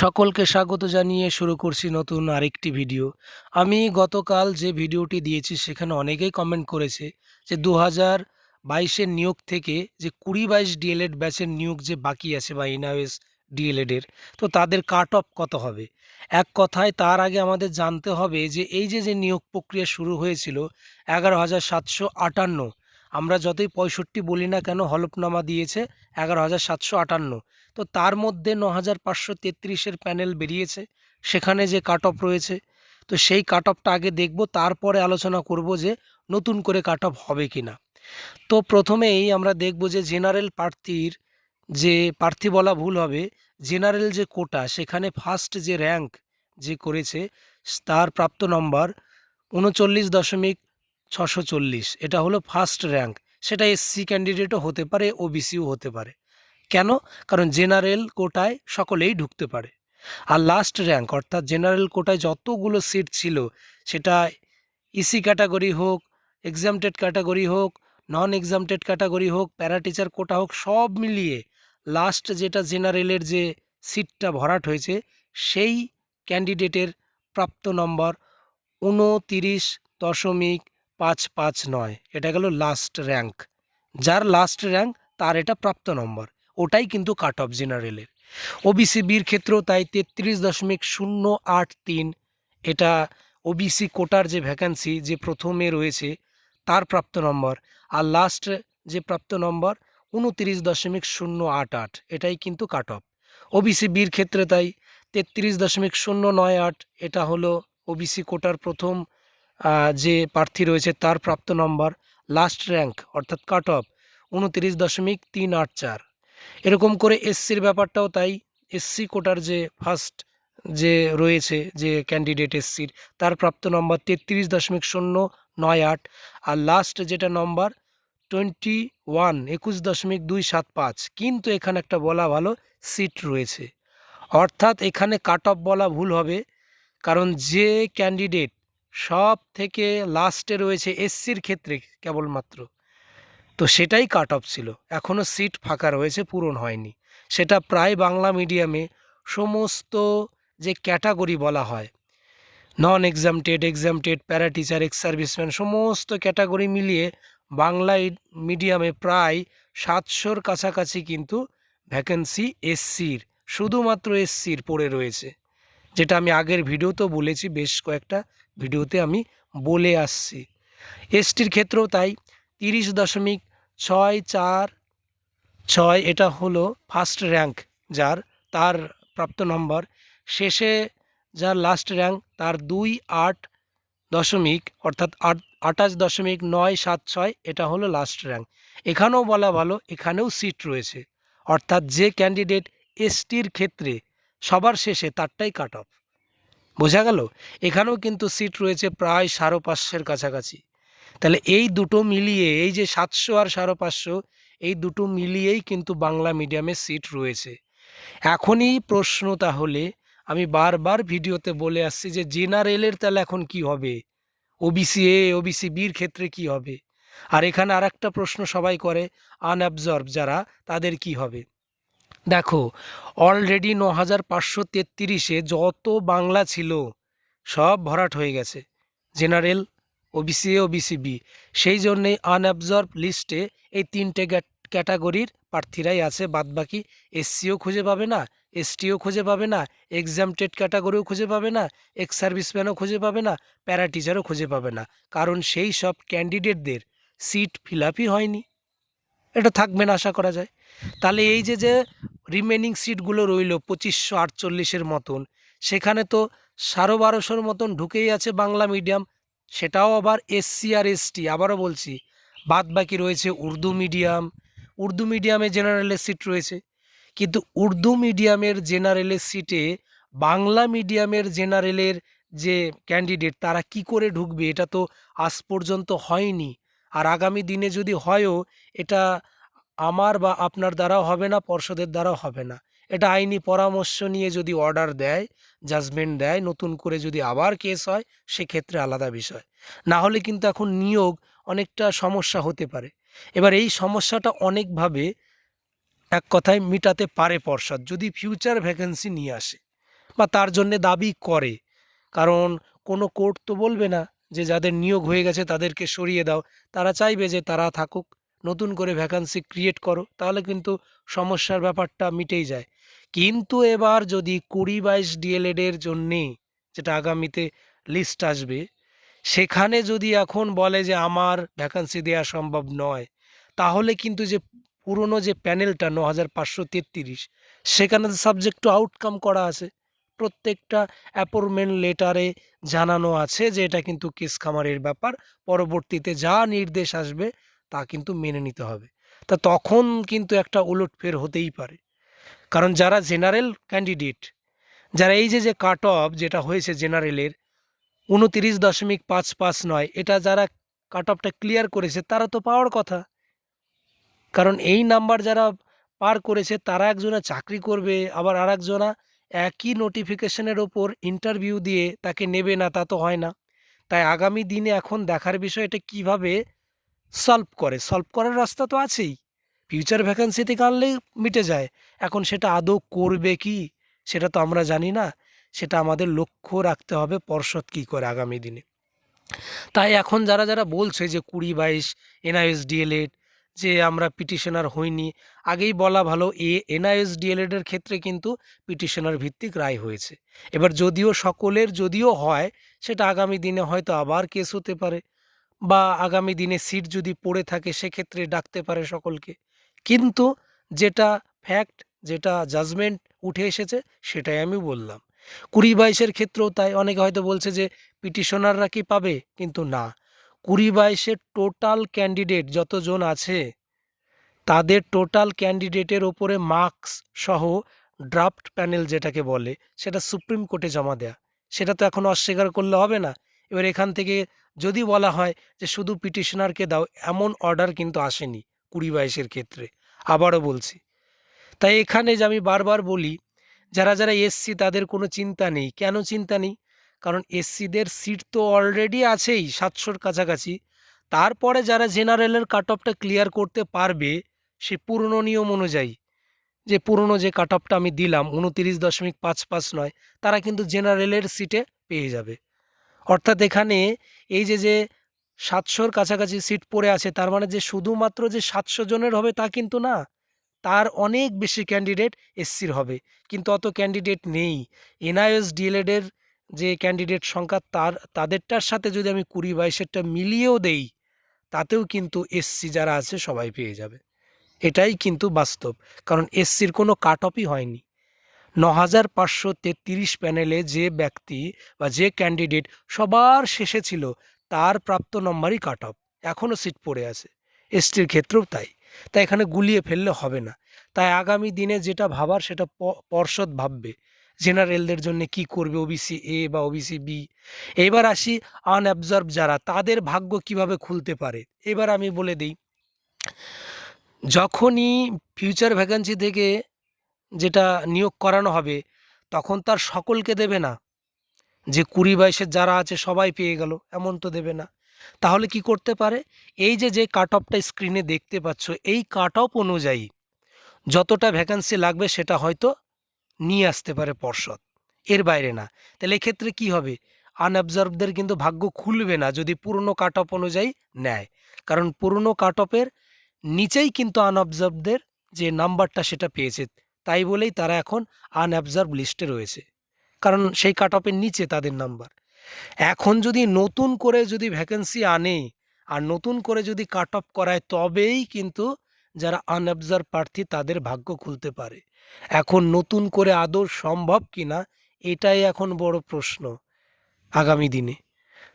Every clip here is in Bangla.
সকলকে স্বাগত জানিয়ে শুরু করছি নতুন আরেকটি ভিডিও। আমি গতকাল যে ভিডিওটি দিয়েছি, সেখানে অনেকেই কমেন্ট করেছে যে দু হাজার বাইশের নিয়োগ থেকে যে কুড়ি বাইশ ডিএলএড ব্যাচের নিয়োগ যে বাকি আছে বা ইনআইএস ডিএলএডের তো তাদের কাট অফ কত হবে? এক কথায়, তার আগে আমাদের জানতে হবে যে এই যে যে নিয়োগ প্রক্রিয়া শুরু হয়েছিল, এগারো হাজার সাতশো আটান্ন আমরা যতই পঁয়ষট্টি বলি না কেন, হলফনামা দিয়েছে এগারো হাজার সাতশো আটান্ন। তো তার মধ্যে ন হাজার পাঁচশো তেত্রিশের প্যানেল বেরিয়েছে, সেখানে যে কাট অফ রয়েছে। তো সেই কাট অফটা আগে দেখব, তারপরে আলোচনা করব যে নতুন করে কাট অফ হবে কি না তো প্রথমেই আমরা দেখব যে জেনারেল প্রার্থীর যে প্রার্থী বলা ভুল হবে, জেনারেল যে কোটা, সেখানে ফার্স্ট যে র্যাঙ্ক যে করেছে, তার প্রাপ্ত নম্বর উনচল্লিশ দশমিক ছশো চল্লিশ। এটা হলো ফার্স্ট র্যাঙ্ক সেটা এসসি ক্যান্ডিডেটও হতে পারে ওবিসিও হতে পারে। কেন? কারণ জেনারেল কোটায় সকলেই ঢুকতে পারে। আর লাস্ট র্যাঙ্ক অর্থাৎ জেনারেল কোটায় যতগুলো সিট ছিল, সেটা ইসি ক্যাটাগরি হোক এক্সামটেড ক্যাটাগরি হোক নন এক্সামটেড ক্যাটাগরি হোক প্যারা টিচার কোটা হোক, সব মিলিয়ে লাস্ট যেটা জেনারেলের যে সিটটা ভরাট হয়েছে, সেই ক্যান্ডিডেটের প্রাপ্ত নম্বর উনতিরিশ দশমিক পাঁচ পাঁচ নয়, এটা গেল লাস্ট র্যাঙ্ক যার লাস্ট র্যাঙ্ক তার এটা প্রাপ্ত নম্বর। ওটাই কিন্তু কাট অফ জেনারেলের ওবিসি বির ক্ষেত্রেও তাই তেত্রিশ দশমিক শূন্য আট তিন, এটা ওবিসি কোটার যে ভ্যাকান্সি যে প্রথমে রয়েছে, তার প্রাপ্ত নম্বর। আর লাস্ট যে প্রাপ্ত নম্বর, উনতিরিশ দশমিক শূন্য আট আট, এটাই কিন্তু কাট অফ ওবিসি বির ক্ষেত্রে তাই তেত্রিশ দশমিক শূন্য নয় আট, এটা হলো ওবিসি কোটার প্রথম যে প্রার্থী রয়েছে তার প্রাপ্ত নম্বর লাস্ট র্যাঙ্ক অর্থাৎ কাট অফ উনতিরিশ দশমিক তিন আট চার। এরকম করে এসসির ব্যাপারটাও তাই। এসসি কোটার যে ফার্স্ট যে রয়েছে, যে ক্যান্ডিডেট এসসির তার প্রাপ্ত নম্বর তেত্রিশ দশমিক শূন্য নয় আট আর লাস্ট যেটা নম্বর টোয়েন্টি ওয়ান একুশ দশমিক দুই সাত পাঁচ। কিন্তু এখানে একটা বলা ভালো সিট রয়েছে। অর্থাৎ এখানে কাট অফ বলা ভুল হবে, কারণ যে ক্যান্ডিডেট সব থেকে লাস্টে রয়েছে এসসির ক্ষেত্রে কেবলমাত্র। তো সেটাই কাট অফ ছিল। এখনও সিট ফাঁকা রয়েছে, পূরণ হয়নি। সেটা প্রায় বাংলা মিডিয়ামে সমস্ত যে ক্যাটাগরি বলা হয় non exempted exempted para teacher ex serviceman সমস্ত ক্যাটাগরি মিলিয়ে বাংলা মিডিয়ামে প্রায় সাতশোর কাছাকাছি কিন্তু ভ্যাকেন্সি এসসির শুধুমাত্র এসসির পড়ে রয়েছে। যেটা আমি আগের ভিডিওতেও বলেছি, বেশ কয়েকটা ভিডিওতে আমি বলে আসছি। এসটির ক্ষেত্রেও তাই তিরিশ দশমিক ছয় চার ছয় এটা হলো ফার্স্ট র্যাঙ্ক যার, তার প্রাপ্ত নম্বর। শেষে যার লাস্ট র্যাঙ্ক তার দুই আট দশমিক অর্থাৎ আট, আঠাশ দশমিক নয় সাত ছয় এটা হলো লাস্ট র্যাঙ্ক এখানেও বলা ভালো, এখানেও সিট রয়েছে। অর্থাৎ যে ক্যান্ডিডেট এসটির ক্ষেত্রে সবার শেষে তারটাই কাট অফ বোঝা গেল? এখানেও কিন্তু সিট রয়েছে প্রায় সাড়ে পাঁচশোর কাছাকাছি। তাহলে এই দুটো মিলিয়ে, এই যে সাতশো আর সাড়ে পাঁচশো, এই দুটো মিলিয়েই কিন্তু বাংলা মিডিয়ামে সিট রয়েছে। এখনই প্রশ্ন তাহলে, আমি বারবার ভিডিওতে বলে আসছি যে জেনারেলের তাহলে এখন কি হবে? ওবিসি এ ওবিসি বির ক্ষেত্রে কি হবে? আর এখানে আর একটা প্রশ্ন সবাই করে আনঅ্যাবজর্ব যারা, তাদের কি হবে? দেখো অলরেডি ন হাজার পাঁচশো তেত্রিশে যত বাংলা ছিল, সব ভরাট হয়ে গেছে। General, OBC A OBC B সেই জন্যেই আনঅ্যাবজর্ব লিস্টে এই তিনটে ক্যাটাগরির প্রার্থীরাই আছে, বাদবাকি এসসিও খুঁজে পাবে না এসটিও খুঁজে পাবে না এক্সামটেড ক্যাটাগরিও খুঁজে পাবে না এক্স সার্ভিসম্যানও খুঁজে পাবে না প্যারা টিচারও খুঁজে পাবে না। কারণ সেই সব ক্যান্ডিডেটদের সিট ফিল হয়নি। এটা থাকবে না, আশা করা যায়। তাহলে এই যে যে রিমেনিং সিটগুলো রইল পঁচিশশো আটচল্লিশের মতন। সেখানে তো সাড়ে বারোশোর মতন ঢুকেই আছে বাংলা মিডিয়াম, সেটাও আবার এসসি আর এসটি, আবারও বলছি। বাদ বাকি রয়েছে উর্দু মিডিয়াম, উর্দু মিডিয়ামে জেনারেলের সিট রয়েছে। কিন্তু উর্দু মিডিয়ামের জেনারেলের সিটে বাংলা মিডিয়ামের জেনারেলের যে ক্যান্ডিডেট তারা কি করে ঢুকবে, এটা তো আজ পর্যন্ত হয়নি। আর আগামী দিনে যদি হয়ও, এটা আমার বা আপনার দ্বারাও হবে না, পর্ষদের দ্বারাও হবে না। এটা আইনি পরামর্শ নিয়ে যদি অর্ডার দেয় জাজমেন্ট দেয়, নতুন করে যদি আবার কেস হয়, সেক্ষেত্রে আলাদা বিষয়। না হলে কিন্তু এখন নিয়োগ অনেকটা সমস্যা হতে পারে। এবার এই সমস্যাটা অনেকভাবে এক কথায় মিটাতে পারে পর্ষদ। যদি ফিউচার ভ্যাকেন্সি নিয়ে আসে বা তার জন্যে দাবি করে, কারণ কোনো কোর্ট তো বলবে না যে যাদের নিয়োগ হয়ে গেছে তাদেরকে সরিয়ে দাও। তারা চাইবে যে তারা থাকুক। নতুন করে ভ্যাকান্সি ক্রিয়েট করো, তাহলে কিন্তু সমস্যার ব্যাপারটা মিটেই যায়। কিন্তু এবার যদি কুড়ি বাইশ ডিএলএডের জন্যে যেটা আগামীতে লিস্ট আসবে, সেখানে যদি এখন বলে যে আমার ভ্যাকান্সি দেওয়া সম্ভব নয়, তাহলে কিন্তু যে পুরনো যে প্যানেলটা ন হাজার পাঁচশো তেত্রিশ, সেখানে সাবজেক্ট টু আউটকাম করা আছে। প্রত্যেকটা অ্যাপয়েন্টমেন্ট লেটারে জানানো আছে যে এটা কিন্তু কেস খামারের ব্যাপার, পরবর্তীতে যা নির্দেশ আসবে তা কিন্তু মেনে নিতে হবে। তা তখন কিন্তু একটা উলটফের হতেই পারে। কারণ যারা জেনারেল ক্যান্ডিডেট, যারা এই যে যে কাট অফ যেটা হয়েছে জেনারেলের, উনতিরিশ দশমিক পাঁচ পাঁচ নয়, এটা যারা কাট অফটা ক্লিয়ার করেছে, তারা তো পাওয়ার কথা। কারণ এই নাম্বার যারা পার করেছে, তারা একজনা চাকরি করবে, আবার আর একজনা একই নোটিফিকেশনের ওপর ইন্টারভিউ দিয়ে তাকে নেবে না, তা তো হয় না। তাই আগামী দিনে এখন দেখার বিষয় এটা কীভাবে সলভ করে। সলভ করার রাস্তা তো আছেই। ফিউচার ভ্যাকান্সি থেকে আনলেই মিটে যায়। এখন সেটা আদৌ করবে কি? সেটা তো আমরা জানি না। সেটা আমাদের লক্ষ্য রাখতে হবে পর্ষদ কী করে আগামী দিনে। তাই এখন যারা যারা বলছে যে কুড়ি বাইশ, এনআইএস ডিএলএড, যে আমরা পিটিশনার হইনি, আগেই বলা ভালো এ, এনআইএস ডিএলএডের ক্ষেত্রে কিন্তু পিটিশনার ভিত্তিক রায় হয়েছে। এবার যদিও সকলের, যদিও হয়, সেটা আগামী দিনে হয়তো আবার কেস হতে পারে। বা আগামী দিনে সিট যদি পড়ে থাকে সেক্ষেত্রে ডাকতে পারে সকলকে। কিন্তু যেটা ফ্যাক্ট যেটা জাজমেন্ট উঠে এসেছে সেটাই আমি বললাম। কুড়ি বাইশের ক্ষেত্রেও তাই, অনেকে হয়তো বলছে যে পিটিশনাররা কি পাবে? কিন্তু না। কুড়ি বাইশের টোটাল ক্যান্ডিডেট যতজন আছে, তাদের টোটাল ক্যান্ডিডেটের ওপরে মার্কস সহ ড্রাফট প্যানেল যেটাকে বলে, সেটা সুপ্রিম কোর্টে জমা দেয়া। সেটা তো এখন অস্বীকার করলে হবে না। এবার এখান থেকে যদি বলা হয় যে শুধু পিটিশনারকে দাও, এমন অর্ডার কিন্তু আসেনি কুড়ি বাইশের ক্ষেত্রে। আবারও বলছি। তাই এখানে যে আমি বারবার বলি, যারা যারা এসসি তাদের কোনো চিন্তা নেই। কেন চিন্তা নেই? কারণ এসসিদের সিট তো অলরেডি আছেই সাতশোর কাছাকাছি। তারপরে যারা জেনারেলের কাট অফটা ক্লিয়ার করতে পারবে, সে পুরনো নিয়ম অনুযায়ী, যে পুরনো যে কাট অফটা আমি দিলাম, উনতিরিশ দশমিক পাঁচ পাঁচ নয়, তারা কিন্তু জেনারেলের সিটে পেয়ে যাবে। অর্থাৎ এখানে এই যে যে সাতশোর কাছাকাছি সিট পড়ে আছে, তার মানে যে শুধুমাত্র যে সাতশো জনের হবে তা কিন্তু না, তার অনেক বেশি ক্যান্ডিডেট এসসির হবে। কিন্তু অত ক্যান্ডিডেট নেই। এনআইএস ডিএলএডের যে ক্যান্ডিডেট সংখ্যা, তার, তাদেরটার সাথে যদি আমি কুড়ি বাইশেরটা মিলিয়েও দেই, তাতেও কিন্তু এসসি যারা আছে সবাই পেয়ে যাবে। এটাই কিন্তু বাস্তব। কারণ এসসির কোনো কাট অফই হয়নি। ন হাজার পাঁচশো তেত্রিশ প্যানেলে যে ব্যক্তি বা যে ক্যান্ডিডেট সবার শেষে ছিল, তার প্রাপ্ত নম্বরই কাট অফ। এখনও সিট পড়ে আছে। এসটির ক্ষেত্রেও তাই। তাই এখানে গুলিয়ে ফেললে হবে না। তাই আগামী দিনে যেটা ভাবার সেটা পর্ষদ ভাববে। জেনারেলদের জন্য কি করবে ওবিসি এ বা ওবিসি বি এবার আসি আনঅ্যাবজর্ব যারা, তাদের ভাগ্য কীভাবে খুলতে পারে? এবার আমি বলে দিই, যখনই ফিউচার ভ্যাকান্সি থেকে যেটা নিয়োগ করানো হবে, তখন তার সকলকে দেবে না। যে কুড়ি বাইশের যারা আছে সবাই পেয়ে গেল, এমন তো দেবে না। তাহলে কি করতে পারে? এই যে যে কাট অফটা স্ক্রিনে দেখতে পাচ্ছ, এই কাট অফ অনুযায়ী যতটা ভ্যাকান্সি লাগবে সেটা হয়তো নিয়ে আসতে পারে পর্ষদ। এর বাইরে না। তাহলে এক্ষেত্রে কি হবে? আনঅবজার্ভদের কিন্তু ভাগ্য খুলবে না যদি পুরনো কাট অফ অনুযায়ী নেয়। কারণ পুরনো কাট অফের নিচেই কিন্তু আনঅবজার্ভদের যে নাম্বারটা সেটা পেয়েছে তাই বলেই তারা এখন আনঅবজার্ভ লিস্টে রয়েছে। কারণ সেই কাট অফের নিচে তাদের নাম্বার এখন যদি নতুন করে যদি ভ্যাকেন্সি আনে আর নতুন করে যদি কাট অফ করায় তবেই কিন্তু যারা আনঅবজার্ভ প্রার্থী তাদের ভাগ্য খুলতে পারে। এখন নতুন করে আদৌ সম্ভব কি না এটাই এখন বড় প্রশ্ন আগামী দিনে।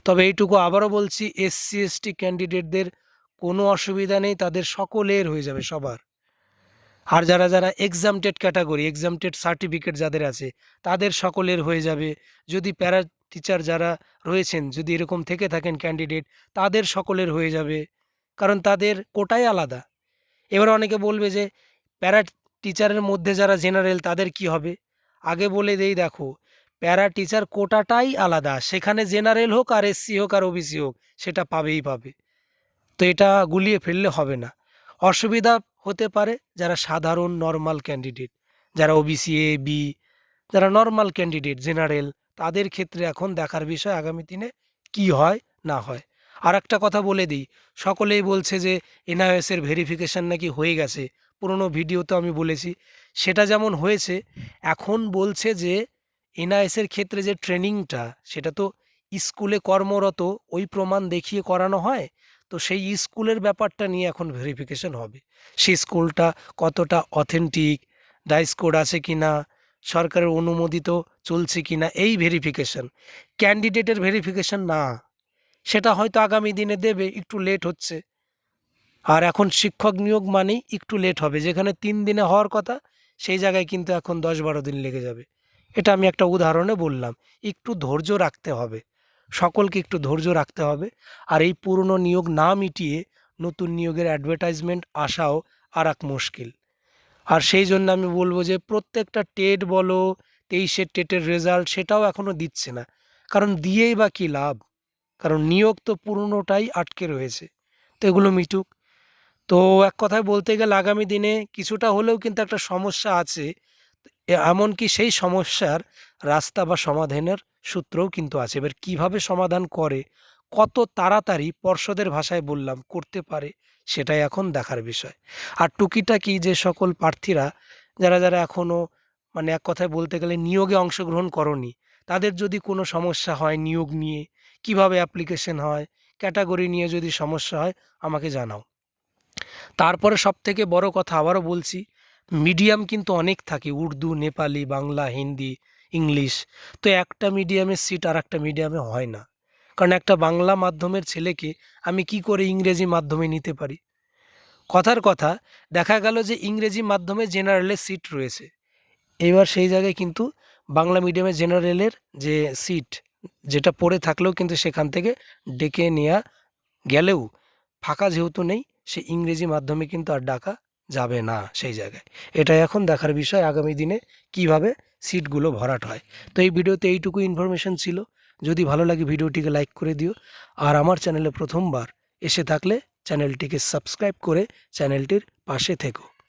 তবে এইটুকু আবারও বলছি এসসি এসটি ক্যান্ডিডেটদের কোনো অসুবিধা নেই, তাদের সকলের হয়ে যাবে সবার। আর যারা যারা এক্সামটেড ক্যাটাগরি এক্সামটেড সার্টিফিকেট যাদের আছে, তাদের সকলের হয়ে যাবে। যদি প্যারা টিচার যারা রয়েছেন, যদি এরকম থেকে থাকেন ক্যান্ডিডেট তাদের সকলের হয়ে যাবে। কারণ তাদের কোটাই আলাদা। এবার অনেকে বলবে যে প্যারা টিচারের মধ্যে যারা জেনারেল তাদের কি হবে? আগে বলে দেই, দেখো প্যারা টিচার কোটাটাই আলাদা। সেখানে জেনারেল হোক আর এসসি হোক আর ওবিসি হোক, সেটা পাবেই পাবে। তো এটা গুলিয়ে ফেললে হবে না। অসুবিধা হতে পারে যারা সাধারণ নর্মাল ক্যান্ডিডেট যারা ওবিসি এ বি যারা নর্মাল ক্যান্ডিডেট জেনারেল তাদের ক্ষেত্রে এখন দেখার বিষয় আগামী দিনে কি হয়, না হয়। আর একটা কথা বলে দিই, সকলেই বলছে যে এনআইএসের ভেরিফিকেশান নাকি হয়ে গেছে, পুরনো ভিডিওতে আমি বলেছি, সেটা যেমন হয়েছে, এখন বলছে যে এনআইএসের ক্ষেত্রে যে ট্রেনিংটা সেটা তো স্কুলে কর্মরত, ওই প্রমাণ দেখিয়ে করানো হয় তো সেই স্কুলের ব্যাপারটা নিয়ে এখন ভেরিফিকেশন হবে। সেই স্কুলটা কতটা অথেন্টিক ডাইস কোড আছে কি না সরকারের অনুমোদিত চলছে কি না এই ভেরিফিকেশন ক্যান্ডিডেটের ভেরিফিকেশন না, সেটা হয়তো আগামী দিনে দেবে, একটু লেট হচ্ছে। আর এখন শিক্ষক নিয়োগ মানেই একটু লেট হবে, যেখানে তিন দিনে হওয়ার কথা, সেই জায়গায় কিন্তু এখন দশ বারো দিন লেগে যাবে। এটা আমি একটা উদাহরণে বললাম, একটু ধৈর্য রাখতে হবে। সকলকে একটু ধৈর্য রাখতে হবে। আর এই পুরনো নিয়োগ না মিটিয়ে নতুন নিয়োগের অ্যাডভার্টাইজমেন্ট আসাও আর এক মুশকিল। আর সেই জন্য আমি বলব যে, প্রত্যেকটা টেট বলো, তেইশের টেটের রেজাল্ট সেটাও এখনও দিচ্ছে না। কারণ দিয়েই বা কী লাভ? কারণ নিয়োগ তো পুরনোটাই আটকে রয়েছে। তো এগুলো মিটুক। তো এক কথায় বলতে গেলে আগামী দিনে কিছুটা হলেও কিন্তু একটা সমস্যা আছে। এমনকি সেই সমস্যার রাস্তা বা সমাধানের সূত্রও কিন্তু আছে। এবার কীভাবে সমাধান করে, কত তাড়াতাড়ি পর্ষদের ভাষায় বললাম করতে পারে, সেটাই এখন দেখার বিষয়। আর টুকিটাকি যে সকল প্রার্থীরা, যারা যারা এখনও মানে এক কথায় বলতে গেলে নিয়োগে অংশগ্রহণ করনি, তাদের যদি কোনো সমস্যা হয় নিয়োগ নিয়ে, কীভাবে অ্যাপ্লিকেশন হয় ক্যাটাগরি নিয়ে যদি সমস্যা হয়, আমাকে জানাও। তারপরে সব থেকে বড় কথা আবারও বলছি মিডিয়াম কিন্তু অনেক থাকে, উর্দু, নেপালি, বাংলা, হিন্দি ইংলিশ। তো একটা মিডিয়ামের সিট আর একটা মিডিয়ামে হয় না। কারণ একটা বাংলা মাধ্যমের ছেলেকে আমি কি করে ইংরেজি মাধ্যমে নিতে পারি? কথার কথা, দেখা গেল যে ইংরেজি মাধ্যমে জেনারেলের সিট রয়েছে। এবার সেই জায়গায় কিন্তু বাংলা মিডিয়ামে জেনারেলের যে সিট যেটা পড়ে থাকলেও কিন্তু সেখান থেকে ডেকে নেওয়া গেলেও ফাঁকা যেহেতু নেই, সে ইংরেজি মাধ্যমে কিন্তু আর ডাকা যাবে না সেই জায়গায়। এটা এখন দেখার বিষয় আগামী দিনে কীভাবে সিটগুলো ভরাট হয়। তো এই ভিডিওতে এইটুকু ইনফরমেশান ছিল। যদি ভালো লাগে ভিডিওটিকে লাইক করে দিও। আর আমার চ্যানেলে প্রথমবার এসে থাকলে চ্যানেলটিকে সাবস্ক্রাইব করে চ্যানেলটির পাশে থেকো।